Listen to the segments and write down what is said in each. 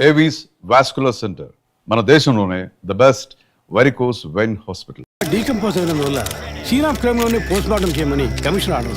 Avis vascular centre మన దేశంలోనే the best varicose vein hospital decompose అయినందువల్ల scene of క్రైమ్లోనే post mortem చేయమని commission order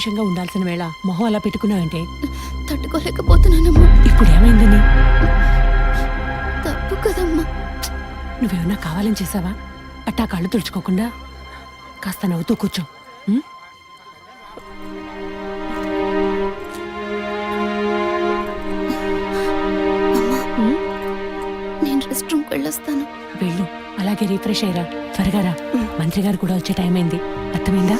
సంతోషంగా ఉండాల్సిన వేళ మొహం అలా పెట్టుకున్నావంటే? తట్టుకోలేకపోతున్నానమ్మా. ఇప్పుడు ఏమైందని తప్పు కదమ్మా. నువ్వేమన్నా కావాలని చేసావా? అట్టా కళ్ళు తుడుచుకోకుండా? కాస్త నవ్వుతూ కూర్చో? నేను రెస్ట్ రూమ్కి వెళ్ళొస్తాను. వెళ్ళు. అలాగే రీఫ్రెష్ అయ్యరా త్వరగా రా. మంత్రి గారు కూడా వచ్చే టైం అయింది. అర్థమైందా?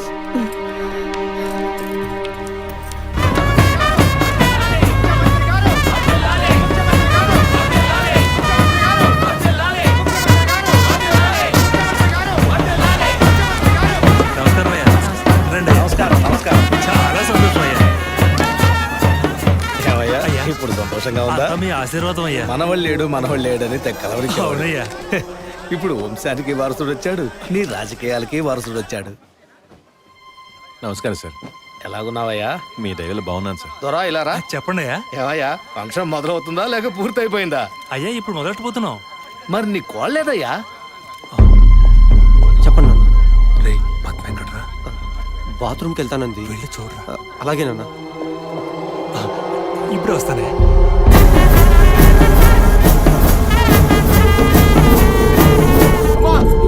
సంతోషంగా ఉందా? మీ ఆశీర్వాదం అయ్యా. మనవాళ్ళు లేడు మనవాళ్ళు లేడని తెక్కలవరికి అవునయ్యా. ఇప్పుడు వంశానికి వారసుడు వచ్చాడు నీ రాజకీయాలకి వారసుడు వచ్చాడు. నమస్కారం సార్. ఎలాగున్నావయ్యా? మీ దయలో బాగున్నాను సార్. దొరా ఇలా రా. చెప్పండి అయ్యా. ఏమయ్యా ఫంక్షన్ మొదలవుతుందా లేక పూర్తయిపోయిందా? అయ్యా ఇప్పుడు మొదలెట్టబోతున్నాం. మరి నీ కోళ్ళేదయ్యా చెప్పండి నాన్న. రే బాత్రూమ్కి వెళ్తానంది. వెళ్ళి చూడరా. అలాగేనన్నా ఇప్పుడు వస్తానే.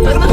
Vurma.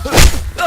Hello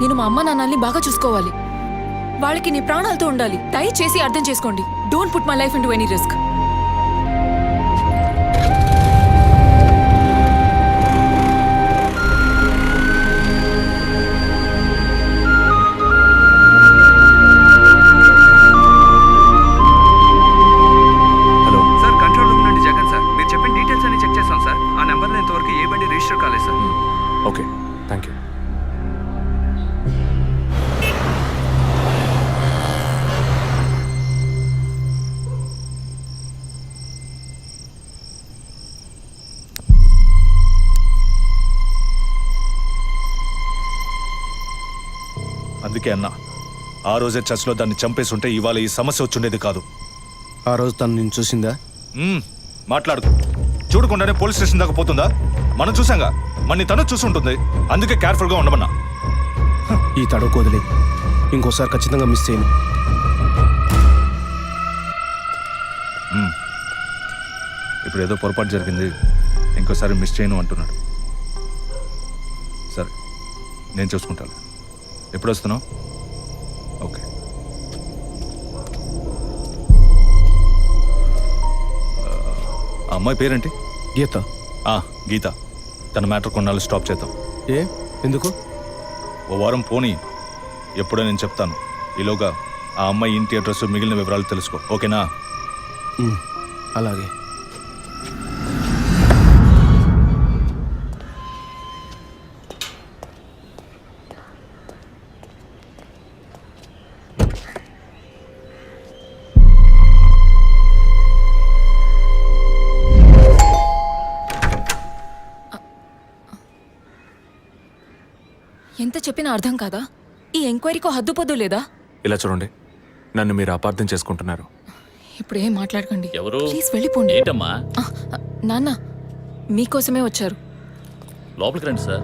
నేను మా అమ్మ నాన్నల్ని బాగా చూసుకోవాలి. వాళ్ళకి నీ ప్రాణాలతో ఉండాలి. దయచేసి అర్థం చేసుకోండి. Don't put my life in any risk అందుకే అన్న ఆ రోజే చర్చ్లో దాన్ని చంపేసి ఉంటే ఇవాళ ఈ సమస్య వచ్చుండేది కాదు. ఆ రోజు తను నేను చూసిందా? మ్మ్, మాట్లాడుకో చూడకుండానే పోలీస్ స్టేషన్ దాకా పోతుందా? మనం చూసాంగా మన తను చూసుంటుంది. అందుకే కేర్ఫుల్గా ఉండమన్నా. ఈ తడవ వదిలే. ఇంకోసారి ఖచ్చితంగా మిస్ చేయను. ఇప్పుడు ఏదో పొరపాటు జరిగింది. ఇంకోసారి మిస్ చేయను అంటున్నాడు. సరే నేను చూసుకుంటాను ఎప్పుడు వస్తున్నావు ఓకే. ఆ అమ్మాయి పేరేంటి? గీత. ఆ, గీత. తన మ్యాటర్ కొన్నాళ్ళు స్టాప్ చేద్దాం. ఏ? ఎందుకు? ఓ వారం పోనీ. ఎప్పుడో నేను చెప్తాను. ఈలోగా ఆ అమ్మాయి ఇంటి అడ్రస్ మిగిలిన వివరాలు తెలుసుకో. ఓకేనా? అలాగే. చెప్పినా అర్థం కాదా? ఈ ఎంక్వైరీకో హద్దు పొద్దు లేదా? ఇలా చూడండి. నన్ను మీరు అపార్థం చేసుకుంటున్నారు. ఇప్పుడు ఏం మాట్లాడకండి. ఎవరు? ప్లీజ్ వెళ్ళిపోండి. ఏంటమ్మా? ఆ, ఆ, నాన్న మీకోసమే వచ్చారు. లోపలికి రండి సార్.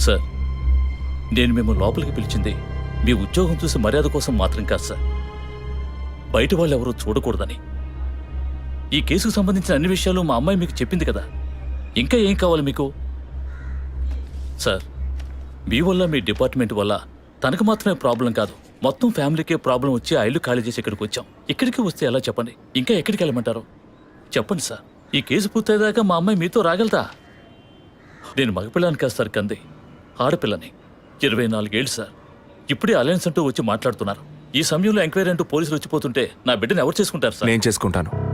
సార్ నేను మేము లోపలికి పిలిచింది మీ ఉద్యోగం చూసి మర్యాద కోసం మాత్రం కాదు సార్. బయట వాళ్ళు ఎవరూ చూడకూడదని. ఈ కేసుకు సంబంధించిన అన్ని విషయాలు మా అమ్మాయి మీకు చెప్పింది కదా. ఇంకా ఏం కావాలి మీకు? సార్ మీ వల్ల మీ డిపార్ట్మెంట్ వల్ల తనకు మాత్రమే ప్రాబ్లం కాదు. మొత్తం ఫ్యామిలీకే ప్రాబ్లం వచ్చి ఆ ఇల్లు ఖాళీ చేసి ఇక్కడికి వచ్చాం. ఇక్కడికి వస్తే ఎలా చెప్పండి? ఇంకా ఎక్కడికి వెళ్ళమంటారు? చెప్పండి సార్. ఈ కేసు పూర్తయ్యేదాకా మా అమ్మాయి మీతో రాగలదా? నేను మగపిల్లని కాదు సార్ కంది. ఆడపిల్లని. ఇరవై నాలుగేళ్ళు సార్. ఇప్పుడే అలయన్స్ అంటూ వచ్చి మాట్లాడుతున్నారు. ఈ సమయంలో ఎంక్వైరీ అంటూ పోలీసులు వచ్చిపోతుంటే నా బిడ్డను ఎవరు చేసుకుంటారు సార్? నేను చేసుకుంటాను.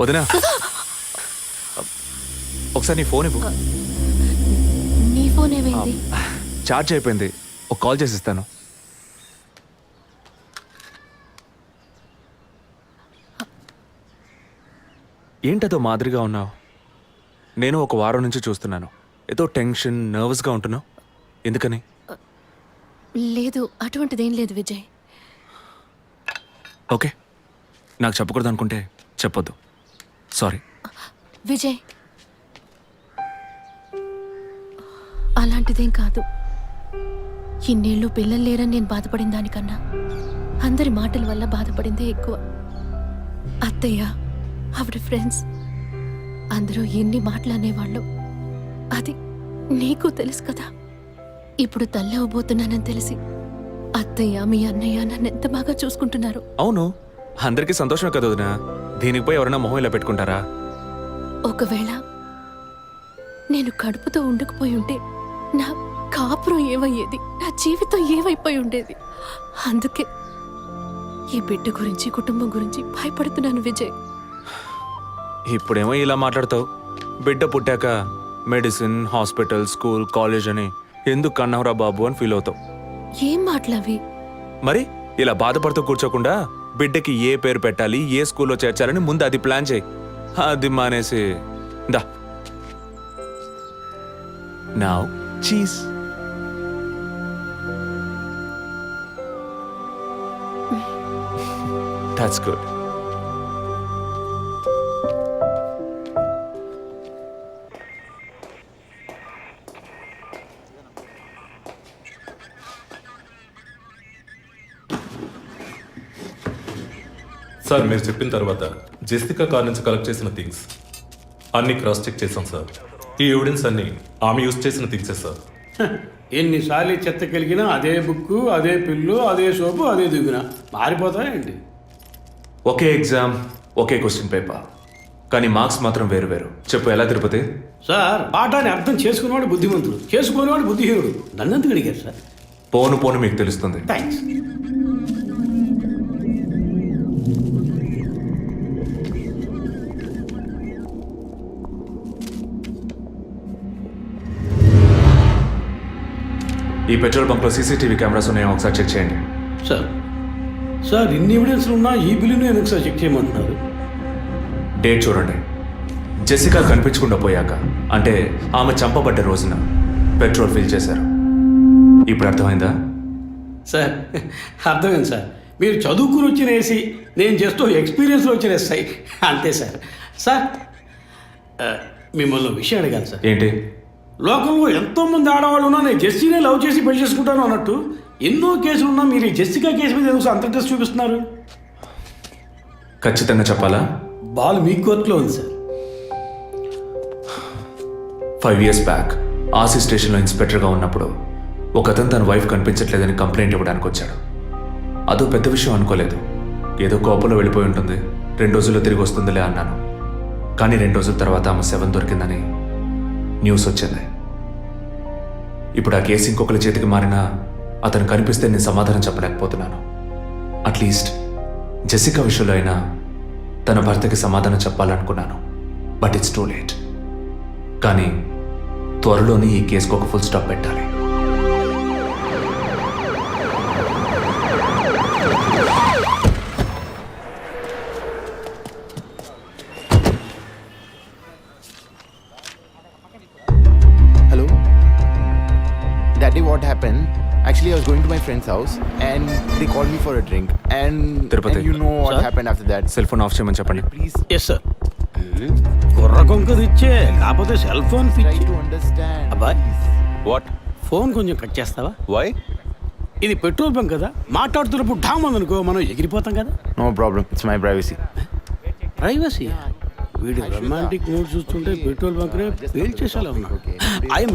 వదినా. ఒకసారి నీ ఫోన్ ఇవ్వు. నీ ఫోన్ ఏమైంది? ఛార్జ్ అయిపోయింది. ఒక కాల్ చేసి ఇస్తాను ఏంటదో మాదిరిగా ఉన్నావు. నేను ఒక వారం నుంచి చూస్తున్నాను. ఏదో టెన్షన్ నర్వస్గా ఉంటున్నావు. ఎందుకని? లేదు అటువంటిదేం లేదు విజయ్. ఓకే. నాకు చెప్పకూడదు అనుకుంటే చెప్పొద్దు. సారీ. విజయ్. అలాంటిదేం కాదు. ఇన్నేళ్ళు పిల్లలు లేరని నేను బాధపడిన దానికన్నా అందరి మాటల వల్ల బాధపడిందే ఎక్కువ. అత్తయ్య ఆవిడ ఫ్రెండ్స్ అందరూ ఎన్ని మాటలు అనేవాళ్ళు. అది నీకు తెలుసు కదా. ఇప్పుడు తల్లి అవ్వబోతున్నానని తెలిసి అత్తయ్య మీ అన్నయ్య నన్ను ఎంత బాగా చూసుకుంటున్నారు. అవును. అందరికీ సంతోషమే కదా దీనికి పోయి ఎవరైనా మొహం ఇలా పెట్టుకుంటారా? ఒకవేళ నేను కడుపుతో ఉండకపోయి ఉంటే నా కాపురం ఏమయ్యేది? నా జీవితం ఏమైపోయి ఉండేది? అందుకే ఈ బిడ్డ గురించి కుటుంబం గురించి భయపడుతున్నాను విజయ్. ఇప్పుడేమో ఇలా మాట్లాడతావు. బిడ్డ పుట్టాక మెడిసిన్ హాస్పిటల్ స్కూల్ కాలేజ్ అని ఎందుకు కన్నావురా బాబు అని ఫీల్ అవుతావు. ఏం మాటలవి? మరి ఇలా బాధపడుతూ కూర్చోకుండా బిడ్డకి ఏ పేరు పెట్టాలి ఏ స్కూల్లో చేర్చాలని ముందు అది ప్లాన్ చేయి. అది మానేసి దా. నా చీజ్ దాట్స్ గుడ్ సార్ మీరు చెప్పిన తర్వాత జెస్టికా కార్ నుంచి కలెక్ట్ చేసిన థింగ్స్ అన్ని క్రాస్ చెక్ చేశాం సార్. ఈ ఎవిడెన్స్ అన్ని ఆమె యూజ్ చేసిన థింగ్సే సార్. ఎన్నిసార్లు చెత్త కలిగినా అదే బుక్కు అదే పిల్లు అదే సోపు అదే దిగున? మారిపోతాయండి ఒకే ఎగ్జామ్ ఒకే క్వశ్చన్ పేపర్ కానీ మార్క్స్ మాత్రం వేరు వేరు. చెప్పు ఎలా తిరుపతి? సార్ పాఠాన్ని అర్థం చేసుకునేవాడు బుద్ధిమంతుడు. చేసుకునేవాడు బుద్ధిహీనుడు. నన్నెందుకు అడిగారు సార్? పోను పోను మీకు తెలుస్తుంది. థ్యాంక్స్ పెట్రోల్ బంక్లో సీసీటీవీ కెమెరాస్ ఉన్నాయో ఒకసారి చెక్ చేయండి. సార్ సార్ ఇన్ని ఎవిడెన్స్ ఉన్నా ఈ బిల్లును ఎందుకు సార్ చెక్ చేయమంటున్నారు. డేట్ చూడండి. జెసికా కనిపించకుండా పోయాక అంటే ఆమె చంపబడ్డ రోజున పెట్రోల్ ఫిల్ చేశారు. ఇప్పుడు అర్థమైందా? సార్ అర్థమైంది సార్. మీరు చదువుకుని వచ్చిన ఏసీ నేను జస్ట్ ఎక్స్పీరియన్స్లో వచ్చిన ఎస్ఐ అంతే సార్. సార్ మిమ్మల్ని విషయం అడిగాను సార్. ఏంటి? లోకంలో ఎంతో మంది ఆడవాళ్ళు ఉన్నా నేను జెస్సీనే లవ్ చేసి పెళ్ళి చేసుకుంటాను అన్నట్టు ఎన్నో కేసులు ఉన్నా మీరు ఈ జెస్సికా కేసు మీద ఎందుకు అంత ఇంట్రెస్ట్ చూపిస్తున్నారు? ఖచ్చితంగా చెప్పాలా? బాల్ మీ కోర్టులో ఉంది sir. Five years back RC స్టేషన్లో ఇన్స్పెక్టర్గా ఉన్నప్పుడు ఒక అతను తన వైఫ్ కనిపించట్లేదని కంప్లైంట్ ఇవ్వడానికి వచ్చాడు. అదో పెద్ద విషయం అనుకోలేదు. ఏదో కోపంలో వెళ్ళిపోయి ఉంటుంది. రెండు రోజుల్లో తిరిగి వస్తుందిలే అన్నాను. కానీ రెండు రోజుల తర్వాత ఆమె సెవెన్ దొరికిందని న్యూస్ వచ్చింది. ఇప్పుడు ఆ కేసు ఇంకొకరి చేతికి మారినా అతను కనిపిస్తే నేను సమాధానం చెప్పలేకపోతున్నాను. అట్లీస్ట్ జెసికా విషయంలో అయినా తన భర్తకి సమాధానం చెప్పాలనుకున్నాను. బట్ ఇట్స్ టూ లేట్ కానీ త్వరలోనే ఈ కేసుకు ఒక ఫుల్ స్టాప్ పెట్టాలి. Friends house and the call me for a drink and Tirupati. You know what happened after that cell phone off చేయమని చెప్పండి. Please yes sir. కుర్ర కొంకది ఇచ్చే కాకపోతే సెల్ ఫోన్ ఫిచ్ టు అండర్స్టాండ్ అబ్బాయ్ వాట్ ఫోన్ కొంచెం కట్ చేస్తావా? వై ఇది పెట్రోల్ బంక్ కదా. మాట్లాడుతున్నప్పుడు డామ్ అనుకో మనం ఎగిరిపోతాం కదా. No problem it's my privacy privacy video romantic mood చూస్తుంటే పెట్రోల్ బంక్ రే పేల్ చేసాలి ఐఎమ్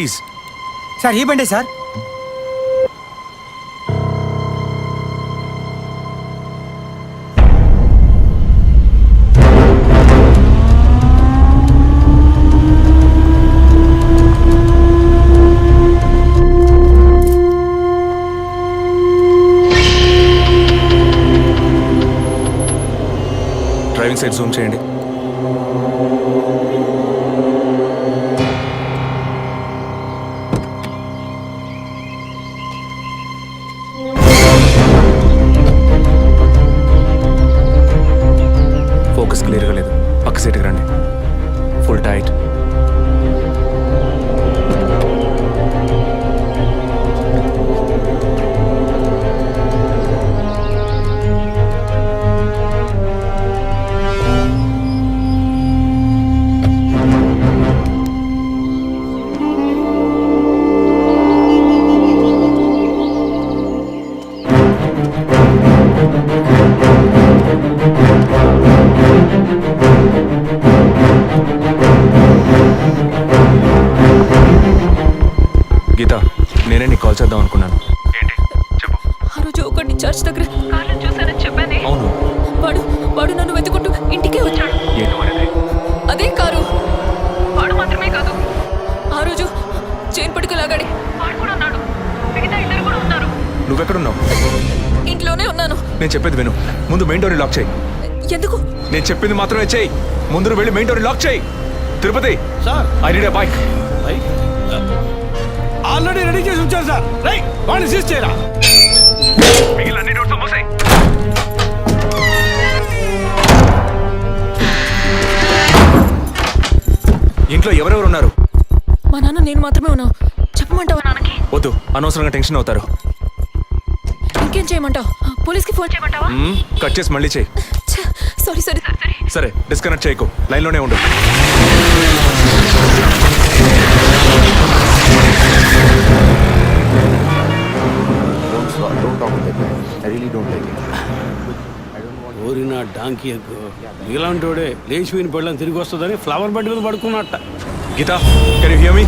ప్లీజ్. సార్ ఈ బండే సార్. విను. ముందు మెయిన్ డోర్ని లాక్ చేయి. ఎందుకు? నేను చెప్పింది మాత్రమే చేయి. ముందు వెళ్ళి మెయిన్ డోర్ని లాక్ చేయి. Tirupati. Sir. I need bike already ready చేసి ఉంచారు సార్. రై వాడిని సీజ్ చేయరా? ఇంట్లో ఎవరెవరు ఉన్నారు? మా నాన్న నేను మాత్రమే ఉన్నావు చెప్పమంటావా? నాన్నకి వద్దు అనవసరంగా టెన్షన్ అవుతారు. ఇంకేం చేయమంటావు? పోలీస్కి ఫోన్ చేయమంటావా? కట్ చేసి మళ్ళీ చేయి. సారీ సారీ సారీ సరే. డిస్కనెక్ట్ చేయకు. లైన్లోనే ఉండు. డాంకీ ఎగ్గు లేచిపోయిన పెళ్ళని తిరిగి వస్తుందని ఫ్లవర్ బెడ్ మీద పడుకున్నట్ట. Geetha can you hear me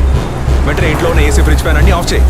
వెంటనే ఇంట్లో ఉన్న ఏసీ ఫ్రిడ్జ్ ఫ్యాన్ అన్ని ఆఫ్ చేయి.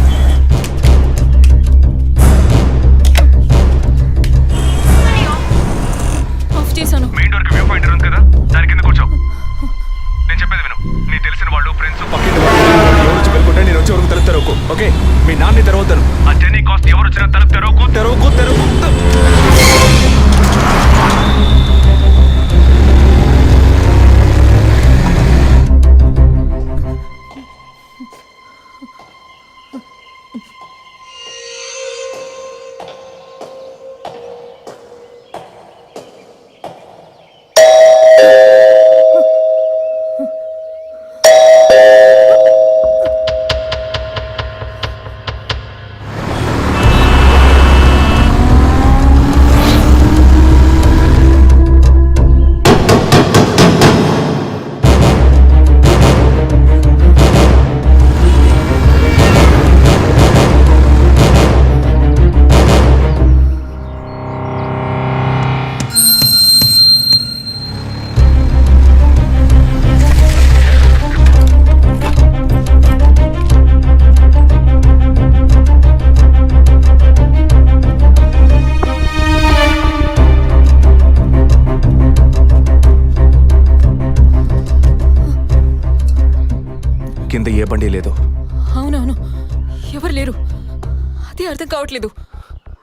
కావట్లేదు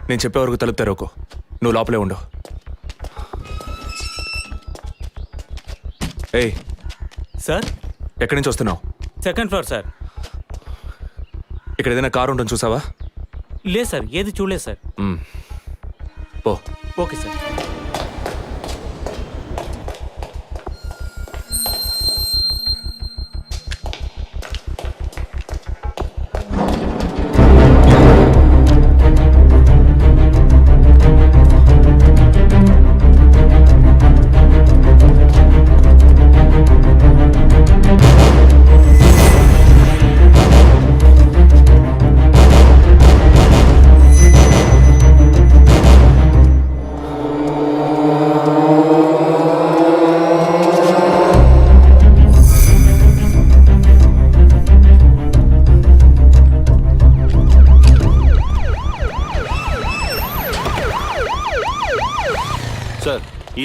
నేను చెప్పే వరకు తలుపు తెరవకు నువ్వు లోపలే ఉండు. ఏయ్. సార్? ఎక్కడి నుంచి వస్తున్నావు? Second floor sir. ఇక్కడ ఏదైనా కారు ఉంటుంది చూసావా? లేదు సార్. ఏది చూడలేదు సార్. పో. Okay sir.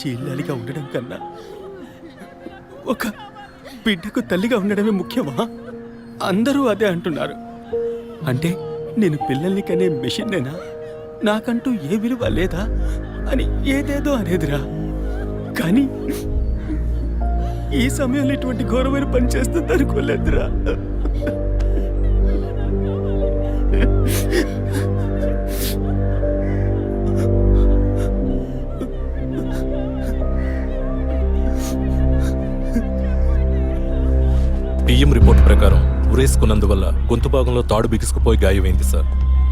చెల్లెలిగా ఉండడం కన్నా ఒక బిడ్డకు తల్లిగా ఉండడమే ముఖ్యమా? అందరూ అదే అంటున్నారు. అంటే నేను పిల్లల్ని కనే మిషన్నేనా? నాకంటూ ఏ విలువ లేదా అని ఏదేదో అనేదిరా. కానీ ఈ సమయంలో ఇటువంటి ఘోరమైన పని చేస్తుంది అనుకోలేదురా సీఎం రిపోర్ట్ ప్రకారం ఉరేసుకున్నందువల్ల గొంతు భాగంలో తాడు బిగుసుకుపోయి గాయమైంది సార్.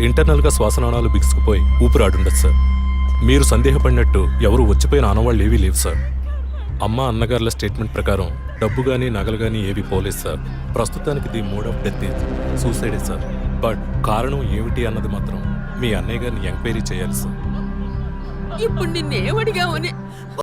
ఇంటర్నల్గా శ్వాసనాళాలు బిగుసుకుపోయి ఊపిరాడుండదు సార్. మీరు సందేహపడినట్టు ఎవరు వచ్చిపోయిన ఆనవాళ్ళు ఏవీ లేవు సార్. అమ్మ అన్నగారుల స్టేట్మెంట్ ప్రకారం డబ్బు కానీ నగలు కానీ ఏవి పోలేదు సార్. ప్రస్తుతానికి ది మోడ్ ఆఫ్ డెత్ సూసైడే సార్. బట్ కారణం ఏమిటి అన్నది మాత్రం మీ అన్నయ్య గారిని ఎంక్వైరీ చేయాలి సార్. ఇప్పుడు నిన్నేమడిగామని